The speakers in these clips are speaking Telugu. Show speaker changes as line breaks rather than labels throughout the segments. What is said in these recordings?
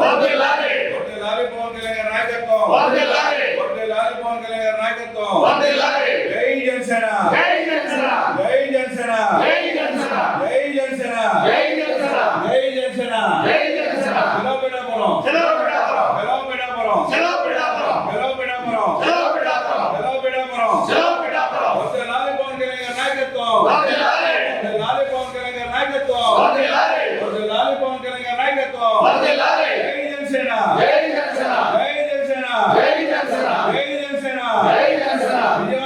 పవన్ కళ్యాణ్ నాయకత్వం.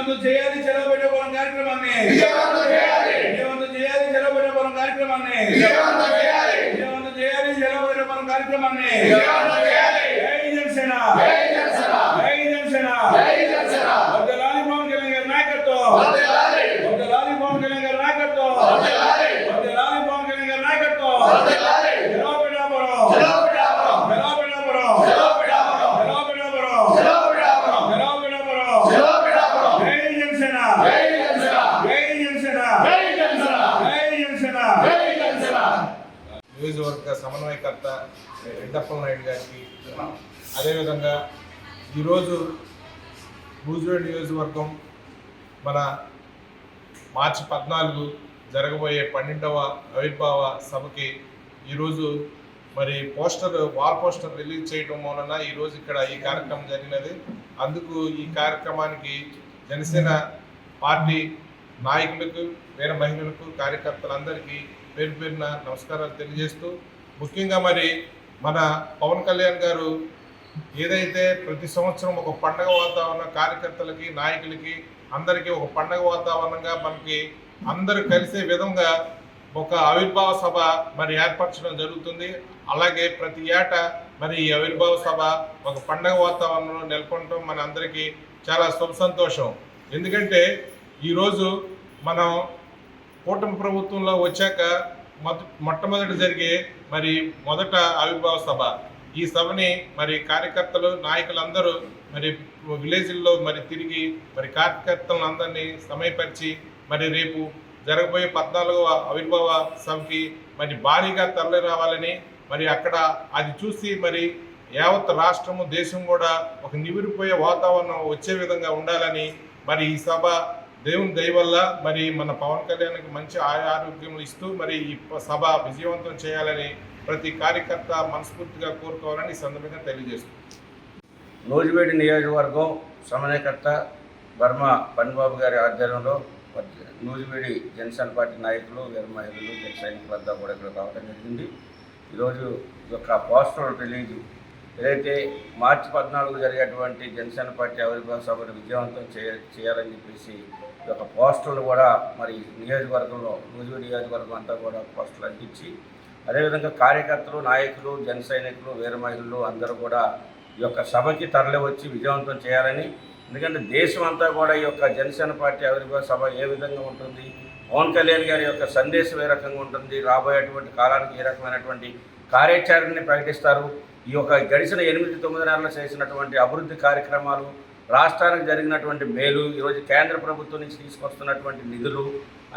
విజయవంతం చేయాలి చెలబెట్టపురం కార్యక్రమాన్ని.
విజయవంతం చేయాలి
చెలబెట్టపురం కార్యక్రమాన్ని.
విజయవంతం చేయాలి
చెలబెట్టపురం కార్యక్రమాన్ని. జై జనసేన.
జై జనసేన.
జై జనసేన
జై జనసేన
వర్ధిల్లాలి పవన్ కళ్యాణ్ గారి నాయకత్వం
వర్ధిల్లాలి.
వర్ధిల్లాలి పవన్ కళ్యాణ్ గారి నాయకత్వం
వర్ధిల్లాలి.
వర్ధిల్లాలి పవన్ కళ్యాణ్ గారి నాయకత్వం
వర్ధిల్లాలి.
చెలబెట్టపురం
సెలవు పిఠాపురం
చెలబెట్టపురం
సెలవు పిఠాపురం
చెలబెట్టపురం
సెలవు పిఠాపురం
చెలబెట్టపురం
సెలవు పిఠాపురం
జై జనసేన
జై జనసేన
జై జనసేన
జై జనసేన
జై జనసేన
జై జనసేన
నియోజకవర్గ సమన్వయకర్త రెడ్డప్పల నాయుడు గారికి అదేవిధంగా ఈరోజు నూజివేడ్ నియోజకవర్గం మన మార్చి పద్నాలుగు జరగబోయే పన్నెండవ ఆవిర్భావ సభకి ఈరోజు మరి పోస్టర్ వాల్ పోస్టర్ రిలీజ్ చేయడం వలన ఈరోజు ఇక్కడ ఈ కార్యక్రమం జరిగినది. అందుకు ఈ కార్యక్రమానికి జనసేన పార్టీ నాయకులకు వీర మహిళలకు కార్యకర్తలందరికీ పేరు పేరున నమస్కారాలు తెలియజేస్తూ ముఖ్యంగా మరి మన పవన్ కళ్యాణ్ గారు ఏదైతే ప్రతి సంవత్సరం ఒక పండగ వాతావరణం కార్యకర్తలకి నాయకులకి అందరికీ ఒక పండగ వాతావరణంగా మనకి అందరూ కలిసే విధంగా ఒక ఆవిర్భావ సభ మరి ఏర్పరచడం జరుగుతుంది. అలాగే ప్రతి ఏటా మరి ఈ ఆవిర్భావ సభ ఒక పండగ వాతావరణంలో నెలకొనడం మన అందరికీ చాలా శుభ సంతోషం. ఎందుకంటే ఈరోజు మనం కూటమి ప్రభుత్వంలో వచ్చాక మొట్టమొదటి జరిగే మరి మొదట ఆవిర్భావ సభ. ఈ సభని మరి కార్యకర్తలు నాయకులందరూ మరి విలేజ్ల్లో మరి తిరిగి మరి కార్యకర్తలను అందరినీ సమయపరిచి మరి రేపు జరగబోయే పద్నాలుగవ ఆవిర్భావ సభకి మరి భారీగా తరలి రావాలని మరి అక్కడ అది చూసి మరి యావత్ రాష్ట్రము దేశం కూడా ఒక నివిరిపోయే వాతావరణం వచ్చే విధంగా ఉండాలని మరి ఈ సభ దేవుని దయ వల్ల మరి మన పవన్ కళ్యాణ్కి మంచి ఆరోగ్యం ఇస్తూ మరి ఈ సభ విజయవంతం చేయాలని ప్రతి కార్యకర్త మనస్ఫూర్తిగా కోరుకోవాలని ఈ సందర్భంగా తెలియజేస్తుంది
నూజివేడి నియోజకవర్గం సమన్వయకర్త వర్మ పనిబాబు గారి ఆధ్వర్యంలో నూజివేడి జనసేన పార్టీ నాయకులు వీర మహిళలు జన సైనికులంతా కూడా ఇక్కడ రావడం జరిగింది. ఈరోజు ఈ యొక్క పోస్టర్ రిలీజ్ ఏదైతే మార్చి పద్నాలుగు జరిగేటువంటి జనసేన పార్టీ ఆవిర్భావ సభను విజయవంతం చేయ చేయాలని చెప్పేసి ఈ యొక్క పోస్టర్లు కూడా మరి నియోజకవర్గంలో నూజివేడి నియోజకవర్గం అంతా కూడా పోస్టర్లు అందించి అదేవిధంగా కార్యకర్తలు నాయకులు జన సైనికులు వీర మహిళలు అందరూ కూడా ఈ యొక్క సభకి తరలి వచ్చి విజయవంతం చేయాలని ఎందుకంటే దేశం అంతా కూడా ఈ యొక్క జనసేన పార్టీ ఆవిర్భావ సభ ఏ విధంగా ఉంటుంది పవన్ కళ్యాణ్ గారి యొక్క సందేశం ఏ రకంగా ఉంటుంది రాబోయేటువంటి కాలానికి ఏ రకమైనటువంటి కార్యాచరణని ప్రకటిస్తారు ఈ యొక్క గడిచిన ఎనిమిది తొమ్మిది నెలలు చేసినటువంటి అభివృద్ధి కార్యక్రమాలు రాష్ట్రానికి జరిగినటువంటి మేలు ఈరోజు కేంద్ర ప్రభుత్వం నుంచి తీసుకొస్తున్నటువంటి నిధులు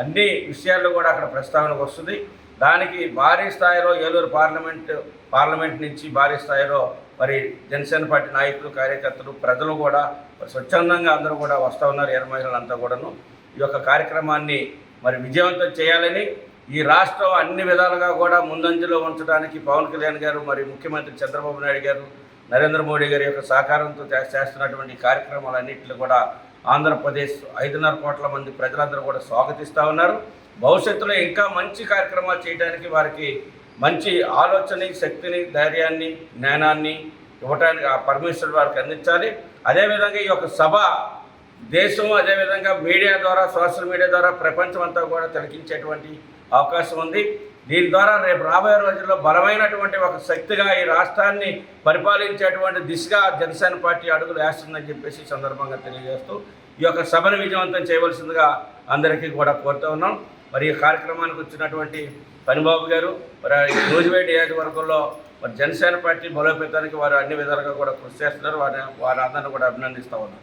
అన్ని విషయాల్లో కూడా అక్కడ ప్రస్తావనకు వస్తుంది. దానికి భారీ స్థాయిలో ఏలూరు పార్లమెంట్ పార్లమెంట్ నుంచి భారీ స్థాయిలో మరి జనసేన పార్టీ నాయకులు కార్యకర్తలు ప్రజలు కూడా మరి స్వచ్ఛందంగా అందరూ కూడా వస్తూ ఉన్నారు ఎర్ర మహిళలంతా కూడాను. ఈ యొక్క కార్యక్రమాన్ని మరి విజయవంతం చేయాలని ఈ రాష్ట్రం అన్ని విధాలుగా కూడా ముందంజలో ఉంచడానికి పవన్ కళ్యాణ్ గారు మరి ముఖ్యమంత్రి చంద్రబాబు నాయుడు గారు నరేంద్ర మోడీ గారి యొక్క సహకారంతో చేస్తున్నటువంటి ఈ కార్యక్రమాలన్నింటిలో కూడా ఆంధ్రప్రదేశ్ ఐదున్నర కోట్ల మంది ప్రజలందరూ కూడా స్వాగతిస్తూ ఉన్నారు. భవిష్యత్తులో ఇంకా మంచి కార్యక్రమాలు చేయడానికి వారికి మంచి ఆలోచన శక్తిని ధైర్యాన్ని జ్ఞానాన్ని ఇవ్వటానికి ఆ పర్మిషన్ వారికి అందించాలి. అదేవిధంగా ఈ యొక్క సభ దేశం అదేవిధంగా మీడియా ద్వారా సోషల్ మీడియా ద్వారా ప్రపంచం అంతా కూడా తిలకించేటువంటి అవకాశం ఉంది. దీని ద్వారా రేపు రాబోయే రోజుల్లో బలమైనటువంటి ఒక శక్తిగా ఈ రాష్ట్రాన్ని పరిపాలించేటువంటి దిశగా జనసేన పార్టీ అడుగులు వేస్తుందని చెప్పేసి సందర్భంగా తెలియజేస్తూ ఈ యొక్క సభను విజయవంతం చేయవలసిందిగా అందరికీ కూడా కోరుతూ ఉన్నాం. మరి ఈ కార్యక్రమానికి వచ్చినటువంటి పనిబాబు గారు మరి రోజువేడి నియోజకవర్గంలో మరి జనసేన పార్టీ బలోపేతానికి వారు అన్ని విధాలుగా కూడా కృషి చేస్తున్నారు. వారి వారి అందరిని కూడా అభినందిస్తూ ఉన్నాం.